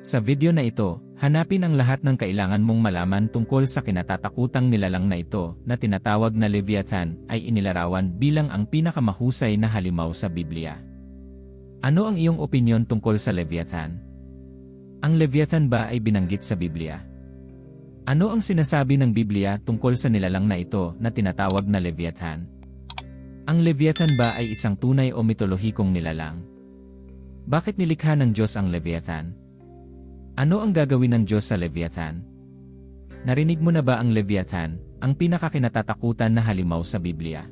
Sa video na ito, hanapin ang lahat ng kailangan mong malaman tungkol sa kinatatakutang nilalang na ito na tinatawag na Leviathan ay inilarawan bilang ang pinakamahusay na halimaw sa Biblia. Ano ang iyong opinyon tungkol sa Leviathan? Ang Leviathan ba ay binanggit sa Biblia? Ano ang sinasabi ng Biblia tungkol sa nilalang na ito na tinatawag na Leviathan? Ang Leviathan ba ay isang tunay o mitolohikong nilalang? Bakit nilikha ng Diyos ang Leviathan? Ano ang gagawin ng Diyos sa Leviathan? Narinig mo na ba ang Leviathan, ang pinakakinatatakutan na halimaw sa Biblia?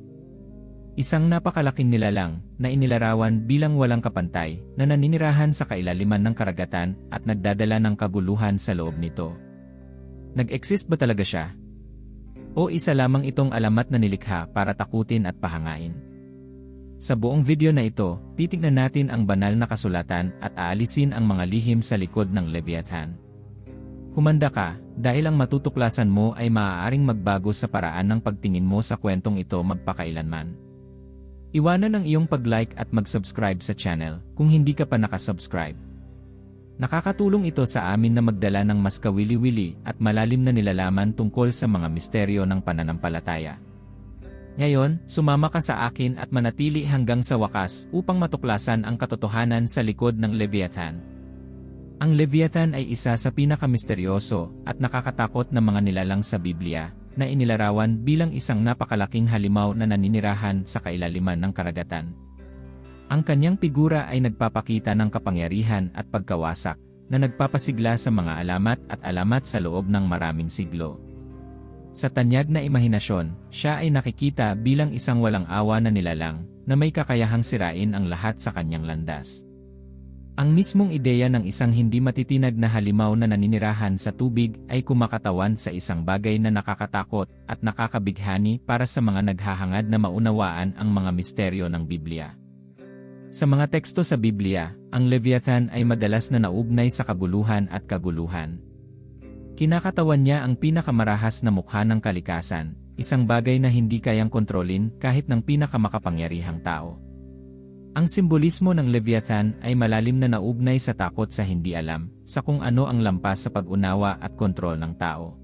Isang napakalaking nilalang na inilarawan bilang walang kapantay na naninirahan sa kailaliman ng karagatan at nagdadala ng kaguluhan sa loob nito. Nag-exist ba talaga siya? O isa lamang itong alamat na nilikha para takutin at pahangain? Sa buong video na ito, titignan natin ang banal na kasulatan at aalisin ang mga lihim sa likod ng Leviathan. Humanda ka, dahil ang matutuklasan mo ay maaaring magbago sa paraan ng pagtingin mo sa kwentong ito magpakailanman. Iwanan ang iyong pag-like at mag-subscribe sa channel kung hindi ka pa nakasubscribe. Nakakatulong ito sa amin na magdala ng mas kawili-wili at malalim na nilalaman tungkol sa mga misteryo ng pananampalataya. Ngayon, sumama ka sa akin at manatili hanggang sa wakas upang matuklasan ang katotohanan sa likod ng Leviathan. Ang Leviathan ay isa sa pinakamisteryoso at nakakatakot na mga nilalang sa Biblia na inilarawan bilang isang napakalaking halimaw na naninirahan sa kailaliman ng karagatan. Ang kanyang figura ay nagpapakita ng kapangyarihan at pagkawasak na nagpapasigla sa mga alamat at alamat sa loob ng maraming siglo. Sa tanyag na imahinasyon, siya ay nakikita bilang isang walang awa na nilalang na may kakayahang sirain ang lahat sa kanyang landas. Ang mismong ideya ng isang hindi matitinag na halimaw na naninirahan sa tubig ay kumakatawan sa isang bagay na nakakatakot at nakakabighani para sa mga naghahangad na maunawaan ang mga misteryo ng Biblia. Sa mga teksto sa Biblia, ang Leviathan ay madalas na naugnay sa kabuluhan at kaguluhan. Kinakatawan niya ang pinakamarahas na mukha ng kalikasan, isang bagay na hindi kayang kontrolin kahit ng pinakamakapangyarihang tao. Ang simbolismo ng Leviathan ay malalim na naugnay sa takot sa hindi alam, sa kung ano ang lampas sa pag-unawa at kontrol ng tao.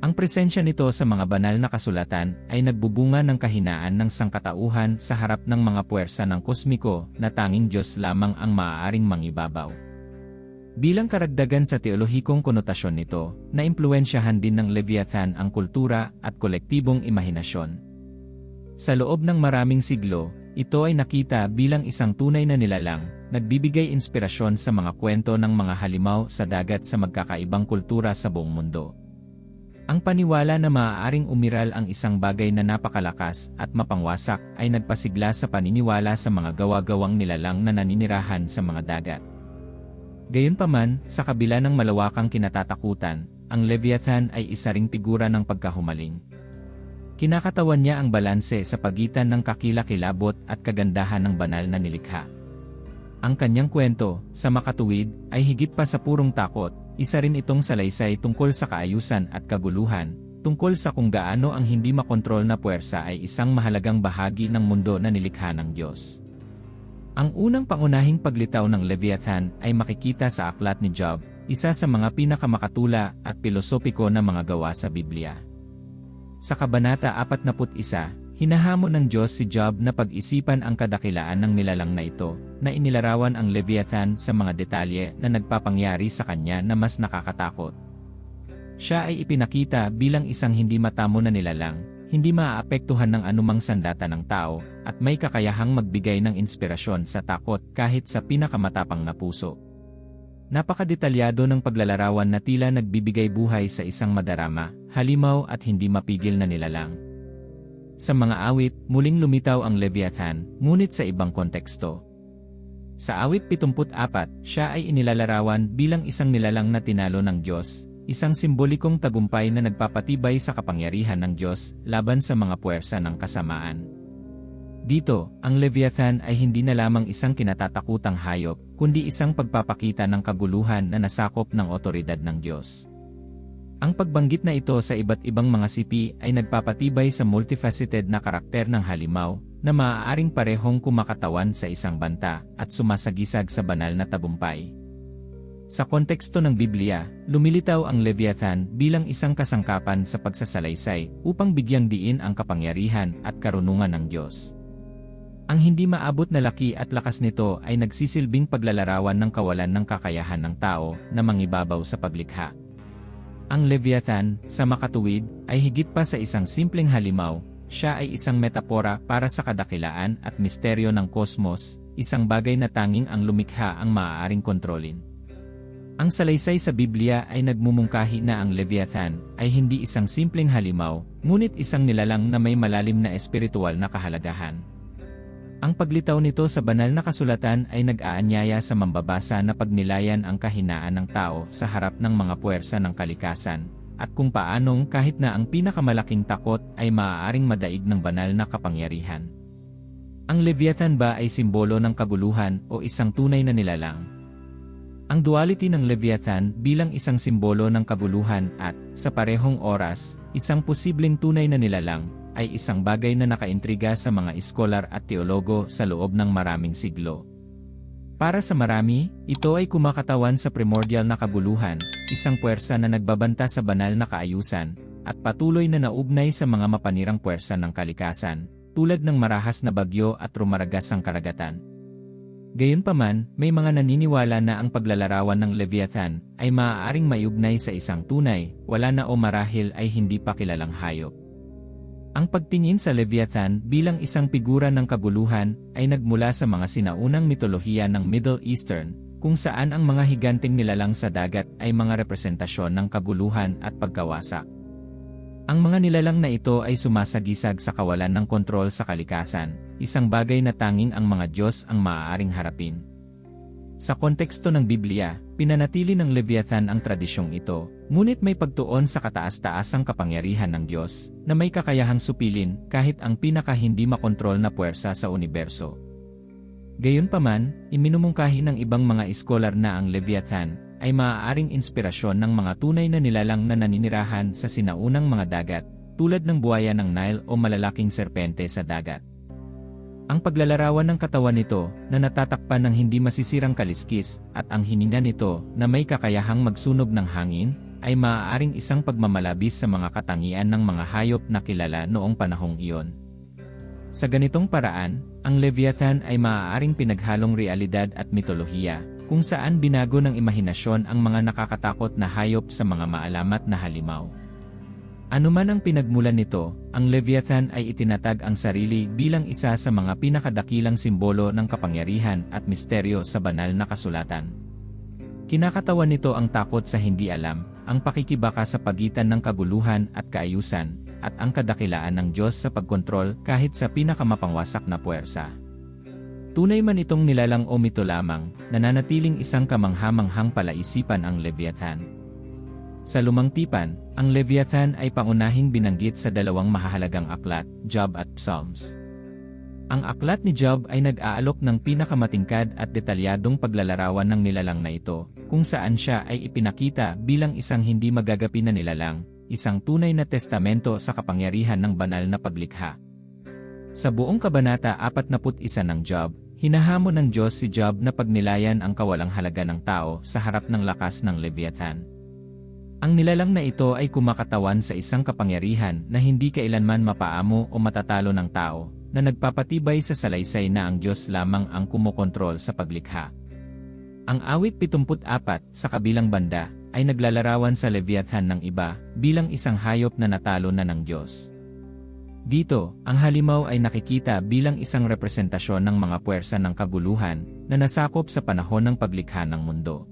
Ang presensya nito sa mga banal na kasulatan ay nagbubunga ng kahinaan ng sangkatauhan sa harap ng mga puwersa ng kosmiko na tanging Diyos lamang ang maaaring mangibabaw. Bilang karagdagan sa teolohikong konotasyon nito, naimpluensyahan din ng Leviathan ang kultura at kolektibong imahinasyon. Sa loob ng maraming siglo, ito ay nakita bilang isang tunay na nilalang, nagbibigay inspirasyon sa mga kwento ng mga halimaw sa dagat sa magkakaibang kultura sa buong mundo. Ang paniwala na maaaring umiral ang isang bagay na napakalakas at mapangwasak ay nagpasigla sa paniniwala sa mga gawa-gawang nilalang na naninirahan sa mga dagat. Gayunpaman, sa kabila ng malawakang kinatatakutan, ang Leviathan ay isa ring figura ng pagkahumaling. Kinakatawan niya ang balanse sa pagitan ng kakilakilabot at kagandahan ng banal na nilikha. Ang kanyang kwento, sa makatuwid, ay higit pa sa purong takot, isa rin itong salaysay tungkol sa kaayusan at kaguluhan, tungkol sa kung gaano ang hindi makontrol na puwersa ay isang mahalagang bahagi ng mundo na nilikha ng Diyos. Ang unang pangunahing paglitaw ng Leviathan ay makikita sa aklat ni Job, isa sa mga pinakamakatula at pilosopiko na mga gawa sa Biblia. Sa Kabanata 41, hinahamon ng Diyos si Job na pag-isipan ang kadakilaan ng nilalang na ito, na inilarawan ang Leviathan sa mga detalye na nagpapangyari sa kanya na mas nakakatakot. Siya ay ipinakita bilang isang hindi matamo na nilalang, hindi maaapektuhan ng anumang sandata ng tao, at may kakayahang magbigay ng inspirasyon sa takot kahit sa pinakamatapang na puso. Napakadetalyado ng paglalarawan na tila nagbibigay buhay sa isang madarama, halimaw at hindi mapigil na nilalang. Sa mga awit, muling lumitaw ang Leviathan, ngunit sa ibang konteksto. Sa awit 74, siya ay inilalarawan bilang isang nilalang na tinalo ng Diyos, isang simbolikong tagumpay na nagpapatibay sa kapangyarihan ng Diyos laban sa mga puwersa ng kasamaan. Dito, ang Leviathan ay hindi na lamang isang kinatatakutang hayop, kundi isang pagpapakita ng kaguluhan na nasakop ng otoridad ng Diyos. Ang pagbanggit na ito sa iba't ibang mga sipi ay nagpapatibay sa multifaceted na karakter ng halimaw na maaaring parehong kumakatawan sa isang banta at sumasagisag sa banal na tagumpay. Sa konteksto ng Biblia, lumilitaw ang Leviathan bilang isang kasangkapan sa pagsasalaysay upang bigyang diin ang kapangyarihan at karunungan ng Diyos. Ang hindi maabot na laki at lakas nito ay nagsisilbing paglalarawan ng kawalan ng kakayahan ng tao na mangibabaw sa paglikha. Ang Leviathan, sa makatuwid, ay higit pa sa isang simpleng halimaw, siya ay isang metapora para sa kadakilaan at misteryo ng kosmos, isang bagay na tanging ang lumikha ang maaaring kontrolin. Ang salaysay sa Biblia ay nagmumungkahi na ang Leviathan ay hindi isang simpleng halimaw, ngunit isang nilalang na may malalim na espiritual na kahalagahan. Ang paglitaw nito sa banal na kasulatan ay nag-aanyaya sa mambabasa na pagnilayan ang kahinaan ng tao sa harap ng mga puwersa ng kalikasan, at kung paanong kahit na ang pinakamalaking takot ay maaaring madaig ng banal na kapangyarihan. Ang Leviathan ba ay simbolo ng kaguluhan o isang tunay na nilalang? Ang duality ng Leviathan bilang isang simbolo ng kaguluhan at, sa parehong oras, isang posibleng tunay na nilalang, ay isang bagay na nakaintriga sa mga iskolar at teologo sa loob ng maraming siglo. Para sa marami, ito ay kumakatawan sa primordial na kaguluhan, isang puwersa na nagbabanta sa banal na kaayusan, at patuloy na naugnay sa mga mapanirang puwersa ng kalikasan, tulad ng marahas na bagyo at rumaragas ang karagatan. Gayunpaman, may mga naniniwala na ang paglalarawan ng Leviathan ay maaaring maiugnay sa isang tunay, wala na o marahil ay hindi pa kilalang hayop. Ang pagtingin sa Leviathan bilang isang figura ng kaguluhan ay nagmula sa mga sinaunang mitolohiya ng Middle Eastern, kung saan ang mga higanting nilalang sa dagat ay mga representasyon ng kaguluhan at pagkawasak. Ang mga nilalang na ito ay sumasagisag sa kawalan ng kontrol sa kalikasan, isang bagay na tanging ang mga Diyos ang maaaring harapin. Sa konteksto ng Biblia, pinanatili ng Leviathan ang tradisyong ito, ngunit may pagtuon sa kataas-taasang kapangyarihan ng Diyos, na may kakayahang supilin kahit ang pinaka hindi makontrol na puwersa sa universo. Gayunpaman, iminumungkahi ng ibang mga iskolar na ang Leviathan ay maaaring inspirasyon ng mga tunay na nilalang na naninirahan sa sinaunang mga dagat, tulad ng buhaya ng Nile o malalaking serpente sa dagat. Ang paglalarawan ng katawan nito na natatakpan ng hindi masisirang kaliskis at ang hininga nito na may kakayahang magsunog ng hangin ay maaaring isang pagmamalabis sa mga katangian ng mga hayop na kilala noong panahong iyon. Sa ganitong paraan, ang Leviathan ay maaaring pinaghalong realidad at mitolohiya, kung saan binago ng imahinasyon ang mga nakakatakot na hayop sa mga maalamat na halimaw. Ano man ang pinagmulan nito, ang Leviathan ay itinatag ang sarili bilang isa sa mga pinakadakilang simbolo ng kapangyarihan at misteryo sa banal na kasulatan. Kinakatawan nito ang takot sa hindi alam, ang pakikibaka sa pagitan ng kaguluhan at kaayusan, at ang kadakilaan ng Diyos sa pagkontrol kahit sa pinakamapangwasak na puwersa. Tunay man itong nilalang o mito lamang, nananatiling isang kamanghamanghang palaisipan ang Leviathan. Sa lumang tipan, ang Leviathan ay pangunahing binanggit sa dalawang mahahalagang aklat, Job at Psalms. Ang aklat ni Job ay nag-aalok ng pinakamatingkad at detalyadong paglalarawan ng nilalang na ito, kung saan siya ay ipinakita bilang isang hindi magagapi na nilalang, isang tunay na testamento sa kapangyarihan ng banal na paglikha. Sa buong kabanata 41 ng Job, Hinahamon ng Diyos si Job na pagnilayan ang kawalang halaga ng tao sa harap ng lakas ng Leviathan. Ang nilalang na ito ay kumakatawan sa isang kapangyarihan na hindi kailanman mapaamo o matatalo ng tao, na nagpapatibay sa salaysay na ang Diyos lamang ang kumokontrol sa paglikha. Ang awit 74 sa kabilang banda ay naglalarawan sa Leviathan ng iba bilang isang hayop na natalo na ng Diyos. Dito, ang halimaw ay nakikita bilang isang representasyon ng mga puwersa ng kaguluhan na nasakop sa panahon ng paglikha ng mundo.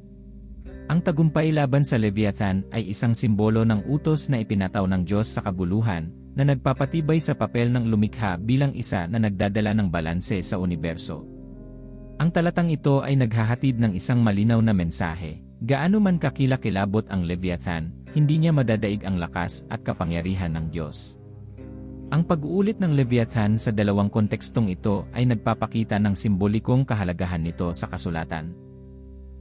Ang tagumpay laban sa Leviathan ay isang simbolo ng utos na ipinataw ng Diyos sa kaguluhan na nagpapatibay sa papel ng lumikha bilang isa na nagdadala ng balanse sa universo. Ang talatang ito ay naghahatid ng isang malinaw na mensahe. Gaano man kakilakilabot ang Leviathan, hindi niya madadaig ang lakas at kapangyarihan ng Diyos. Ang pag-uulit ng Leviathan sa dalawang kontekstong ito ay nagpapakita ng simbolikong kahalagahan nito sa kasulatan.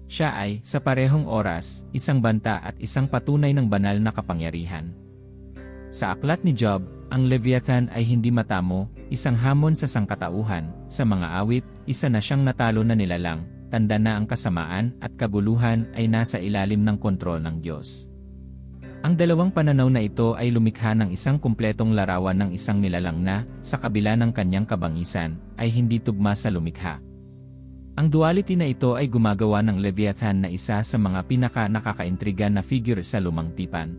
Siya ay, sa parehong oras, isang banta at isang patunay ng banal na kapangyarihan. Sa aklat ni Job, ang Leviathan ay hindi matamo, isang hamon sa sangkatauhan, sa mga awit, isa na siyang natalo na nilalang, tanda na ang kasamaan at kaguluhan ay nasa ilalim ng kontrol ng Diyos. Ang dalawang pananaw na ito ay lumikha ng isang kumpletong larawan ng isang nilalang na, sa kabila ng kanyang kabangisan, ay hindi tugma sa lumikha. Ang duality na ito ay gumagawa ng Leviathan na isa sa mga pinaka-nakakaintriga na figure sa lumang tipan.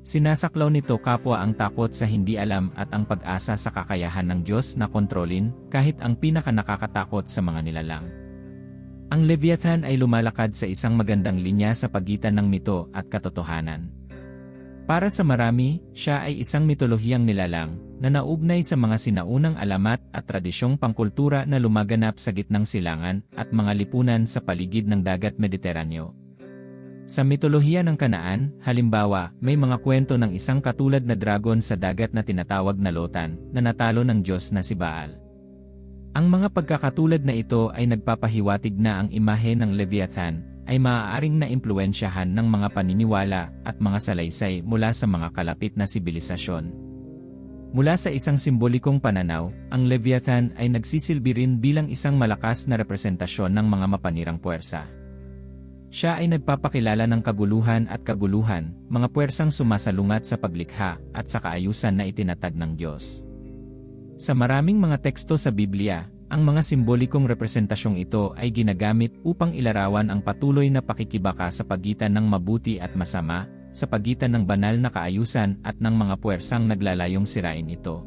Sinasaklaw nito kapwa ang takot sa hindi alam at ang pag-asa sa kakayahan ng Diyos na kontrolin kahit ang pinaka-nakakatakot sa mga nilalang. Ang Leviathan ay lumalakad sa isang magandang linya sa pagitan ng mito at katotohanan. Para sa marami, siya ay isang mitolohiyang nilalang na naugnay sa mga sinaunang alamat at tradisyong pangkultura na lumaganap sa gitnang silangan at mga lipunan sa paligid ng dagat Mediteraneo. Sa mitolohiya ng Kanaan, halimbawa, may mga kwento ng isang katulad na dragon sa dagat na tinatawag na Lotan na natalo ng Diyos na si Baal. Ang mga pagkakatulad na ito ay nagpapahiwatig na ang imahe ng Leviathan ay maaaring naimpluensyahan ng mga paniniwala at mga salaysay mula sa mga kalapit na sibilisasyon. Mula sa isang simbolikong pananaw, ang Leviathan ay nagsisilbi rin bilang isang malakas na representasyon ng mga mapanirang puwersa. Siya ay nagpapakilala ng kaguluhan at kaguluhan, mga puwersang sumasalungat sa paglikha at sa kaayusan na itinatag ng Diyos. Sa maraming mga teksto sa Biblia, ang mga simbolikong representasyong ito ay ginagamit upang ilarawan ang patuloy na pakikibaka sa pagitan ng mabuti at masama, sa pagitan ng banal na kaayusan at ng mga puwersang naglalayong sirain ito.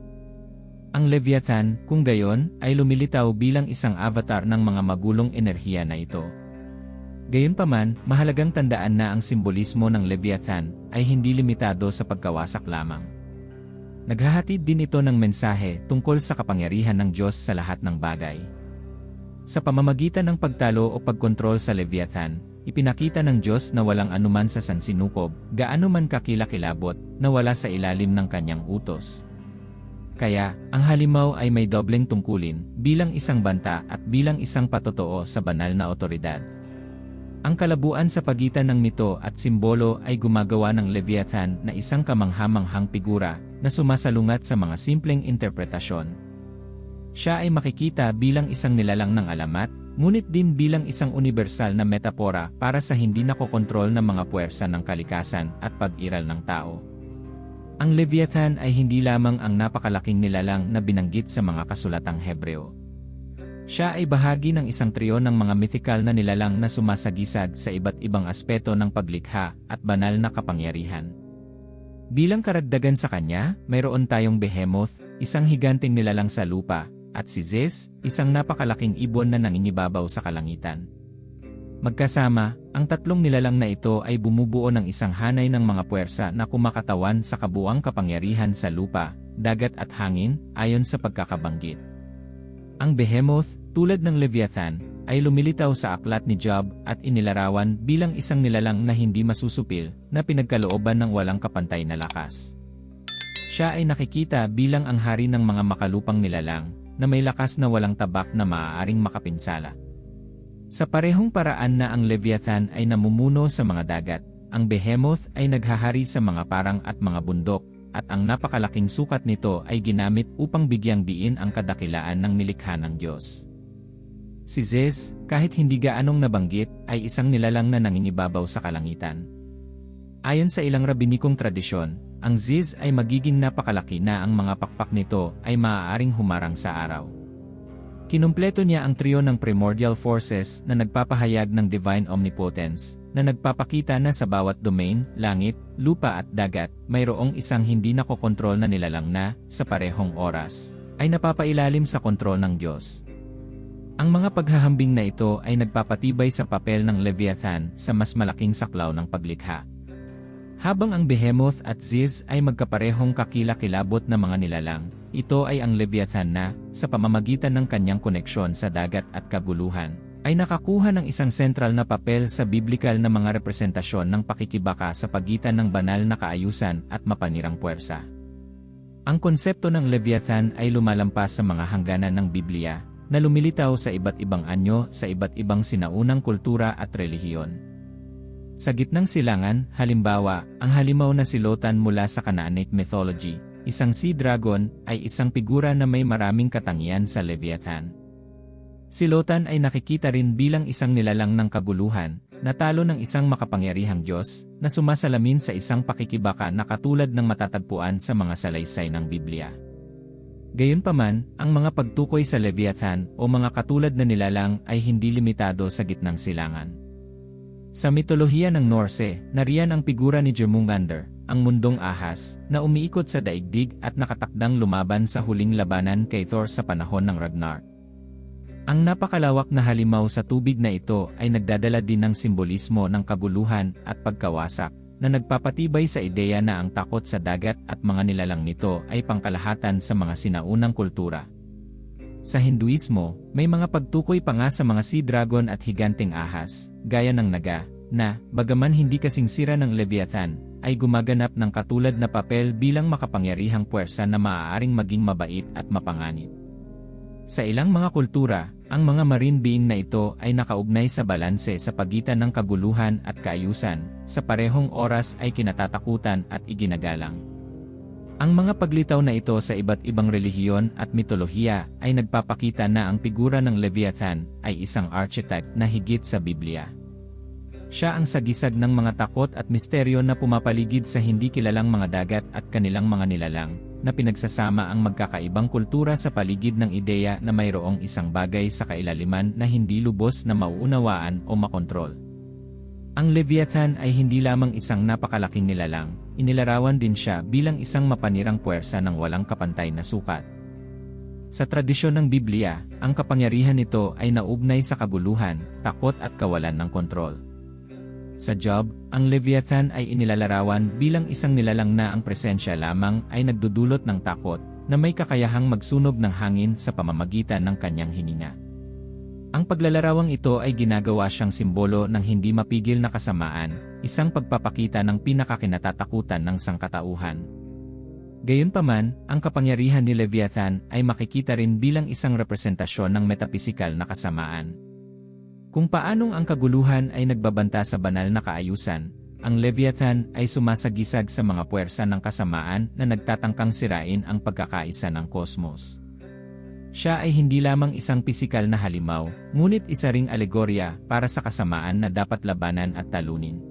Ang Leviathan, kung gayon, ay lumilitaw bilang isang avatar ng mga magulong enerhiya na ito. Gayunpaman, mahalagang tandaan na ang simbolismo ng Leviathan ay hindi limitado sa pagkawasak lamang. Naghahatid din ito ng mensahe tungkol sa kapangyarihan ng Diyos sa lahat ng bagay. Sa pamamagitan ng pagtalo o pagkontrol sa Leviathan, ipinakita ng Diyos na walang anuman sa sansinukob, gaano man kakilakilabot, na wala sa ilalim ng kanyang utos. Kaya, ang halimaw ay may dobleng tungkulin, bilang isang banta at bilang isang patotoo sa banal na otoridad. Ang kalabuan sa pagitan ng mito at simbolo ay gumagawa ng Leviathan na isang kamanghamanghang figura na sumasalungat sa mga simpleng interpretasyon. Siya ay makikita bilang isang nilalang ng alamat, ngunit din bilang isang universal na metapora para sa hindi nakokontrol ng mga puwersa ng kalikasan at pag-iral ng tao. Ang Leviathan ay hindi lamang ang napakalaking nilalang na binanggit sa mga kasulatang Hebreo. Siya ay bahagi ng isang trio ng mga mythical na nilalang na sumasagisag sa iba't ibang aspeto ng paglikha at banal na kapangyarihan. Bilang karagdagan sa kanya, mayroon tayong Behemoth, isang higanting nilalang sa lupa, at si Zes, isang napakalaking ibon na nangingibabaw sa kalangitan. Magkasama, ang tatlong nilalang na ito ay bumubuo ng isang hanay ng mga puwersa na kumakatawan sa kabuang kapangyarihan sa lupa, dagat at hangin, ayon sa pagkakabanggit. Ang Behemoth, tulad ng Leviathan, ay lumilitaw sa aklat ni Job at inilarawan bilang isang nilalang na hindi masusupil na pinagkalooban ng walang kapantay na lakas. Siya ay nakikita bilang ang hari ng mga makalupang nilalang na may lakas na walang tabak na maaaring makapinsala. Sa parehong paraan na ang Leviathan ay namumuno sa mga dagat, ang Behemoth ay naghahari sa mga parang at mga bundok at ang napakalaking sukat nito ay ginamit upang bigyang diin ang kadakilaan ng nilikha ng Diyos. Si Zez, kahit hindi gaanong nabanggit, ay isang nilalang na nangingibabaw sa kalangitan. Ayon sa ilang rabinikong tradisyon, ang Ziz ay magiging napakalaki na ang mga pakpak nito ay maaaring humarang sa araw. Kinumpleto niya ang trio ng primordial forces na nagpapahayag ng divine omnipotence, na nagpapakita na sa bawat domain, langit, lupa at dagat, mayroong isang hindi nakokontrol na nilalang na, sa parehong oras, ay napapailalim sa kontrol ng Diyos. Ang mga paghahambing na ito ay nagpapatibay sa papel ng Leviathan sa mas malaking saklaw ng paglikha. Habang ang Behemoth at Ziz ay magkaparehong kakilakilabot na mga nilalang, ito ay ang Leviathan na, sa pamamagitan ng kanyang koneksyon sa dagat at kaguluhan, ay nakakuha ng isang sentral na papel sa biblikal na mga representasyon ng pakikibaka sa pagitan ng banal na kaayusan at mapanirang puwersa. Ang konsepto ng Leviathan ay lumalampas sa mga hangganan ng Biblia, na lumilitaw sa iba't ibang anyo sa iba't ibang sinaunang kultura at relihiyon. Sa gitnang silangan, halimbawa, ang halimaw na silotan mula sa Canaanite mythology, isang sea dragon, ay isang figura na may maraming katangian sa Leviathan. Si Lotan ay nakikita rin bilang isang nilalang ng kaguluhan, natalo ng isang makapangyarihang Diyos, na sumasalamin sa isang pakikibaka na katulad ng matatagpuan sa mga salaysay ng Biblia. Gayunpaman, ang mga pagtukoy sa Leviathan o mga katulad na nilalang ay hindi limitado sa gitnang silangan. Sa mitolohiya ng Norse, nariyan ang figura ni Jormungandr, ang mundong ahas, na umiikot sa daigdig at nakatakdang lumaban sa huling labanan kay Thor sa panahon ng Ragnarok. Ang napakalawak na halimaw sa tubig na ito ay nagdadala din ng simbolismo ng kaguluhan at pagkawasak, na nagpapatibay sa ideya na ang takot sa dagat at mga nilalang nito ay pangkalahatan sa mga sinaunang kultura. Sa Hinduismo, may mga pagtukoy pa nga sa mga sea dragon at higanting ahas, gaya ng naga, na, bagaman hindi kasing sira ng Leviathan, ay gumaganap ng katulad na papel bilang makapangyarihang puwersa na maaaring maging mabait at mapanganib. Sa ilang mga kultura, ang mga marine being na ito ay nakaugnay sa balanse sa pagitan ng kaguluhan at kaayusan, sa parehong oras ay kinatatakutan at iginagalang. Ang mga paglitaw na ito sa iba't ibang relihiyon at mitolohiya ay nagpapakita na ang figura ng Leviathan ay isang archetype na higit sa Biblia. Siya ang sagisag ng mga takot at misteryo na pumapaligid sa hindi kilalang mga dagat at kanilang mga nilalang, na pinagsasama ang magkakaibang kultura sa paligid ng ideya na mayroong isang bagay sa kailaliman na hindi lubos na mauunawaan o makontrol. Ang Leviathan ay hindi lamang isang napakalaking nilalang, inilarawan din siya bilang isang mapanirang puwersa ng walang kapantay na sukat. Sa tradisyon ng Biblia, ang kapangyarihan nito ay naugnay sa kabuluhan, takot at kawalan ng kontrol. Sa Job, ang Leviathan ay inilalarawan bilang isang nilalang na ang presensya lamang ay nagdudulot ng takot, na may kakayahang magsunog ng hangin sa pamamagitan ng kanyang hininga. Ang paglalarawang ito ay ginagawa siyang simbolo ng hindi mapigil na kasamaan, isang pagpapakita ng pinakakinatatakutan ng sangkatauhan. Gayunpaman, ang kapangyarihan ni Leviathan ay makikita rin bilang isang representasyon ng metapisikal na kasamaan. Kung paanong ang kaguluhan ay nagbabanta sa banal na kaayusan, ang Leviathan ay sumasagisag sa mga puwersa ng kasamaan na nagtatangkang sirain ang pagkakaisa ng kosmos. Siya ay hindi lamang isang pisikal na halimaw, ngunit isa ring alegorya para sa kasamaan na dapat labanan at talunin.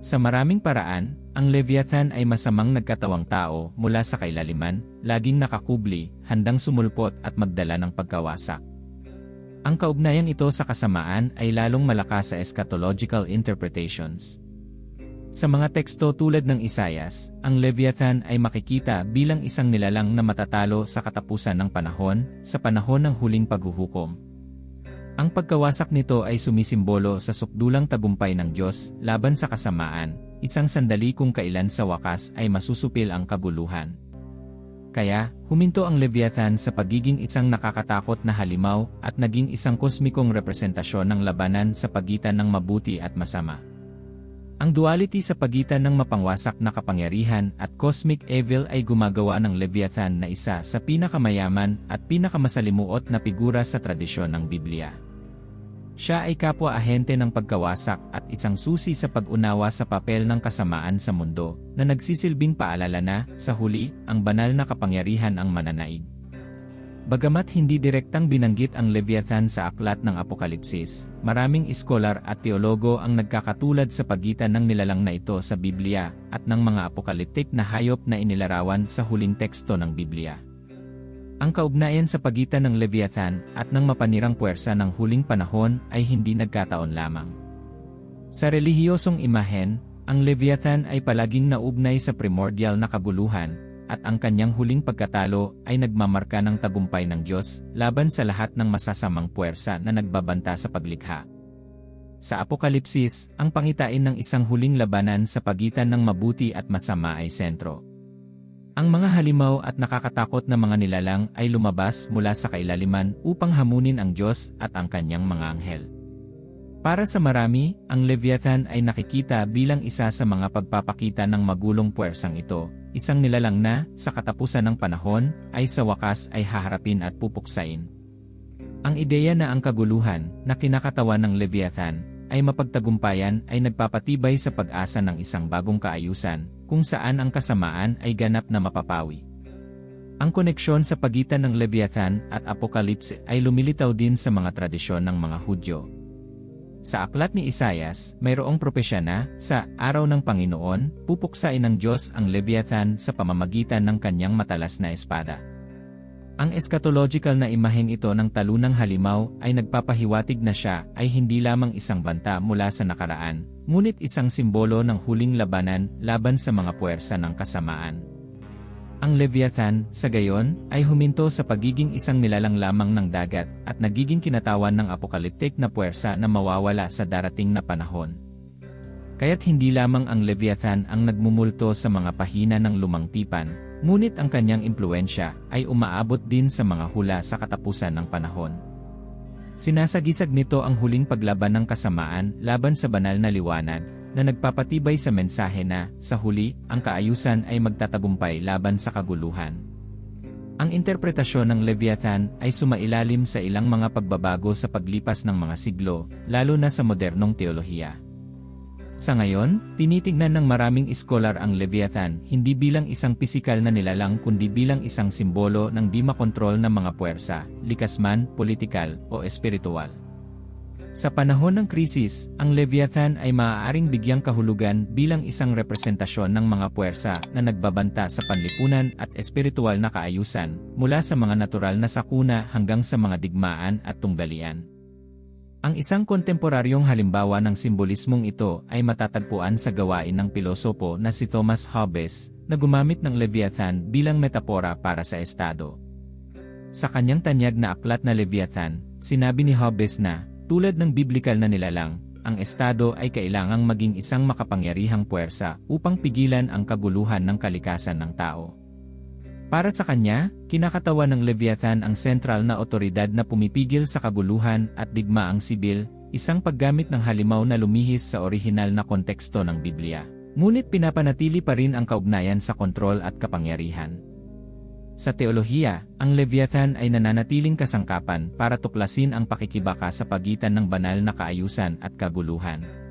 Sa maraming paraan, ang Leviathan ay masamang nagkatawang tao mula sa kailaliman, laging nakakubli, handang sumulpot at magdala ng pagkawasak. Ang kaugnayan ito sa kasamaan ay lalong malakas sa eschatological interpretations. Sa mga teksto tulad ng Isayas, ang Leviathan ay makikita bilang isang nilalang na matatalo sa katapusan ng panahon, sa panahon ng huling paghuhukom. Ang pagkawasak nito ay sumisimbolo sa sukdulang tagumpay ng Diyos laban sa kasamaan, isang sandali kung kailan sa wakas ay masusupil ang kaguluhan. Kaya, huminto ang Leviathan sa pagiging isang nakakatakot na halimaw at naging isang kosmikong representasyon ng labanan sa pagitan ng mabuti at masama. Ang duality sa pagitan ng mapangwasak na kapangyarihan at cosmic evil ay gumagawa ng Leviathan na isa sa pinakamayaman at pinakamasalimuot na figura sa tradisyon ng Biblia. Siya ay kapwa-ahente ng pagkawasak at isang susi sa pag-unawa sa papel ng kasamaan sa mundo, na nagsisilbing paalala na, sa huli, ang banal na kapangyarihan ang mananaig. Bagamat hindi direktang binanggit ang Leviathan sa aklat ng Apokalipsis, maraming iskolar at teologo ang nagkakatulad sa pagitan ng nilalang na ito sa Biblia at ng mga apokaliptik na hayop na inilarawan sa huling teksto ng Biblia. Ang kaugnayan sa pagitan ng Leviathan at ng mapanirang puwersa ng huling panahon ay hindi nagkataon lamang. Sa relihiyosong imahen, ang Leviathan ay palaging naugnay sa primordial na kaguluhan, at ang kanyang huling pagkatalo ay nagmamarka ng tagumpay ng Diyos laban sa lahat ng masasamang puwersa na nagbabanta sa paglikha. Sa Apokalipsis, ang pangitain ng isang huling labanan sa pagitan ng mabuti at masama ay sentro. Ang mga halimaw at nakakatakot na mga nilalang ay lumabas mula sa kailaliman upang hamunin ang Diyos at ang kanyang mga anghel. Para sa marami, ang Leviathan ay nakikita bilang isa sa mga pagpapakita ng magulong puwersang ito, isang nilalang na, sa katapusan ng panahon, ay sa wakas ay haharapin at pupuksain. Ang ideya na ang kaguluhan, na kinakatawan ng Leviathan, ay mapagtagumpayan ay nagpapatibay sa pag-asa ng isang bagong kaayusan, kung saan ang kasamaan ay ganap na mapapawi. Ang koneksyon sa pagitan ng Leviathan at Apocalypse ay lumilitaw din sa mga tradisyon ng mga Hudyo. Sa aklat ni Isayas, mayroong propesya na, sa araw ng Panginoon, pupuksain ng Diyos ang Leviathan sa pamamagitan ng kanyang matalas na espada. Ang eschatological na imaheng ito ng talunang halimaw ay nagpapahiwatig na siya ay hindi lamang isang banta mula sa nakaraan, ngunit isang simbolo ng huling labanan laban sa mga puwersa ng kasamaan. Ang Leviathan, sa gayon, ay huminto sa pagiging isang nilalang lamang ng dagat at nagiging kinatawan ng apokaliptik na puwersa na mawawala sa darating na panahon. Kaya't hindi lamang ang Leviathan ang nagmumulto sa mga pahina ng lumang tipan, ngunit ang kanyang impluensya ay umaabot din sa mga hula sa katapusan ng panahon. Sinasagisag nito ang huling paglaban ng kasamaan laban sa banal na liwanag, na nagpapatibay sa mensahe na, sa huli, ang kaayusan ay magtatagumpay laban sa kaguluhan. Ang interpretasyon ng Leviathan ay sumailalim sa ilang mga pagbabago sa paglipas ng mga siglo, lalo na sa modernong teolohiya. Sa ngayon, tinitignan ng maraming iskolar ang Leviathan hindi bilang isang pisikal na nilalang kundi bilang isang simbolo ng di makontrol ng mga puwersa, likas man, politikal, o espiritual. Sa panahon ng krisis, ang Leviathan ay maaaring bigyang kahulugan bilang isang representasyon ng mga puwersa na nagbabanta sa panlipunan at espiritual na kaayusan, mula sa mga natural na sakuna hanggang sa mga digmaan at tunggalian. Ang isang kontemporaryong halimbawa ng simbolismong ito ay matatagpuan sa gawain ng pilosopo na si Thomas Hobbes, na gumamit ng Leviathan bilang metapora para sa estado. Sa kanyang tanyag na aklat na Leviathan, sinabi ni Hobbes na, tulad ng biblikal na nilalang, ang Estado ay kailangang maging isang makapangyarihang puwersa upang pigilan ang kaguluhan ng kalikasan ng tao. Para sa kanya, kinakatawan ng Leviathan ang sentral na otoridad na pumipigil sa kaguluhan at digmaang sibil, isang paggamit ng halimaw na lumihis sa orihinal na konteksto ng Biblia. Ngunit pinapanatili pa rin ang kaugnayan sa kontrol at kapangyarihan. Sa teolohiya, ang Leviathan ay nananatiling kasangkapan para tuklasin ang pakikibaka sa pagitan ng banal na kaayusan at kaguluhan.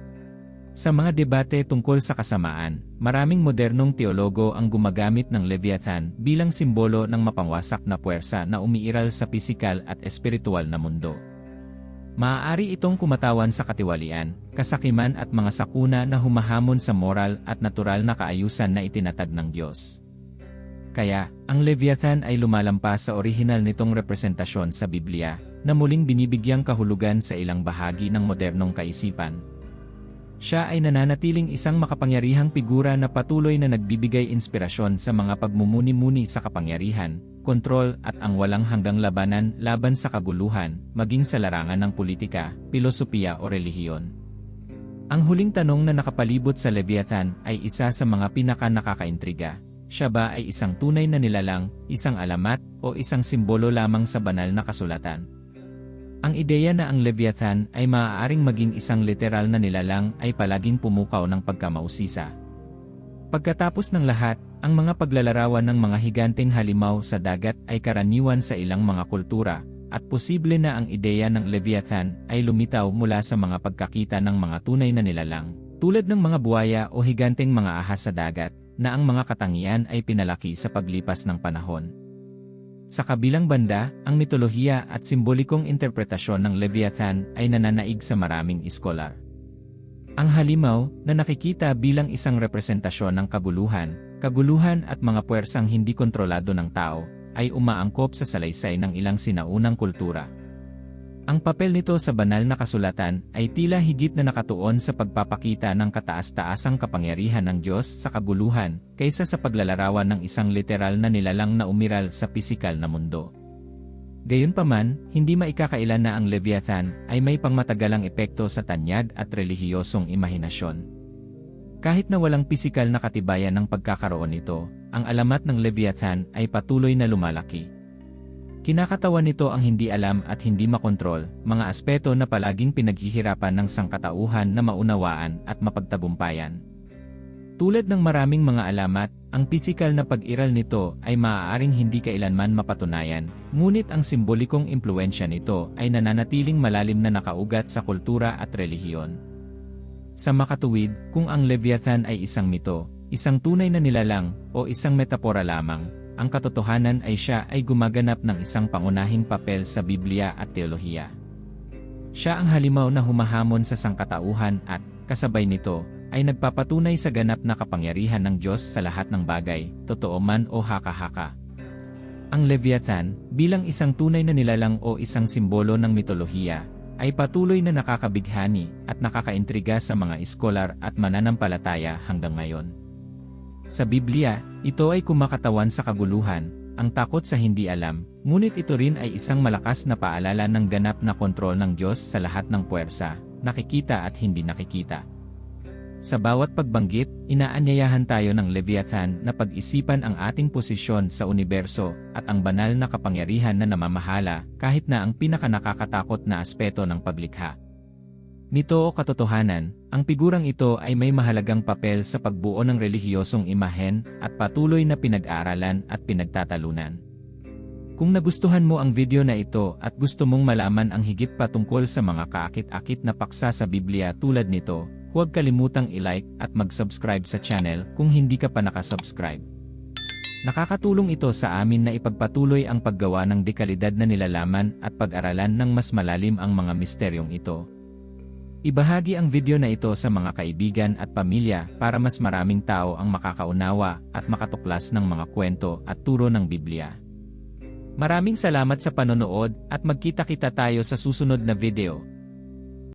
Sa mga debate tungkol sa kasamaan, maraming modernong teologo ang gumagamit ng Leviathan bilang simbolo ng mapangwasak na puwersa na umiiral sa pisikal at espiritual na mundo. Maaari itong kumatawan sa katiwalian, kasakiman at mga sakuna na humahamon sa moral at natural na kaayusan na itinatag ng Diyos. Kaya, ang Leviathan ay lumalampas sa orihinal nitong representasyon sa Biblia, na muling binibigyang kahulugan sa ilang bahagi ng modernong kaisipan. Siya ay nananatiling isang makapangyarihang figura na patuloy na nagbibigay inspirasyon sa mga pagmumuni-muni sa kapangyarihan, kontrol at ang walang hanggang labanan laban sa kaguluhan, maging sa larangan ng politika, pilosopiya o relihiyon. Ang huling tanong na nakapalibot sa Leviathan ay isa sa mga pinaka-nakakaintriga siya ba ay isang tunay na nilalang, isang alamat, o isang simbolo lamang sa banal na kasulatan? Ang ideya na ang Leviathan ay maaaring maging isang literal na nilalang ay palaging pumukaw ng pagkamausisa. Pagkatapos ng lahat, ang mga paglalarawan ng mga higanteng halimaw sa dagat ay karaniwan sa ilang mga kultura, at posible na ang ideya ng Leviathan ay lumitaw mula sa mga pagkakita ng mga tunay na nilalang, tulad ng mga buwaya o higanteng mga ahas sa dagat, na ang mga katangian ay pinalaki sa paglipas ng panahon. Sa kabilang banda, ang mitolohiya at simbolikong interpretasyon ng Leviathan ay nananaig sa maraming iskolar. Ang halimaw, na nakikita bilang isang representasyon ng kaguluhan, kaguluhan at mga puwersang hindi kontrolado ng tao, ay umaangkop sa salaysay ng ilang sinaunang kultura. Ang papel nito sa banal na kasulatan ay tila higit na nakatuon sa pagpapakita ng kataas-taasang kapangyarihan ng Diyos sa kabuluhan kaysa sa paglalarawan ng isang literal na nilalang na umiral sa pisikal na mundo. Gayunpaman, hindi maikakailan na ang Leviathan ay may pangmatagalang epekto sa tanyag at relihiyosong imahinasyon. Kahit na walang pisikal na katibayan ng pagkakaroon nito, ang alamat ng Leviathan ay patuloy na lumalaki. Kinakatawan nito ang hindi alam at hindi makontrol, mga aspeto na palaging pinaghihirapan ng sangkatauhan na maunawaan at mapagtagumpayan. Tulad ng maraming mga alamat, ang pisikal na pag-iral nito ay maaaring hindi kailanman mapatunayan, ngunit ang simbolikong impluensya nito ay nananatiling malalim na nakaugat sa kultura at relihiyon. Sa makatuwid, kung ang Leviathan ay isang mito, isang tunay na nilalang, o isang metapora lamang, ang katotohanan ay siya ay gumaganap ng isang pangunahing papel sa Biblia at teolohiya. Siya ang halimaw na humahamon sa sangkatauhan at, kasabay nito, ay nagpapatunay sa ganap na kapangyarihan ng Diyos sa lahat ng bagay, totoo man o haka-haka. Ang Leviathan, bilang isang tunay na nilalang o isang simbolo ng mitolohiya, ay patuloy na nakakabighani at nakakaintriga sa mga iskolar at mananampalataya hanggang ngayon. Sa Biblia, ito ay kumakatawan sa kaguluhan, ang takot sa hindi alam, ngunit ito rin ay isang malakas na paalala ng ganap na kontrol ng Diyos sa lahat ng puwersa, nakikita at hindi nakikita. Sa bawat pagbanggit, inaanyayahan tayo ng Leviathan na pag-isipan ang ating posisyon sa universo at ang banal na kapangyarihan na namamahala kahit na ang pinakanakakatakot na aspeto ng paglikha. Nito o katotohanan, ang figurang ito ay may mahalagang papel sa pagbuo ng relihiyosong imahen at patuloy na pinag-aaralan at pinagtatalunan. Kung nagustuhan mo ang video na ito at gusto mong malaman ang higit pa tungkol sa mga kaakit-akit na paksa sa Biblia tulad nito, huwag kalimutang i-like at mag-subscribe sa channel kung hindi ka pa nakasubscribe. Nakakatulong ito sa amin na ipagpatuloy ang paggawa ng dekalidad na nilalaman at pag-aralan ng mas malalim ang mga misteryong ito. Ibahagi ang video na ito sa mga kaibigan at pamilya para mas maraming tao ang makakaunawa at makatuklas ng mga kwento at turo ng Biblia. Maraming salamat sa panonood at magkita-kita tayo sa susunod na video.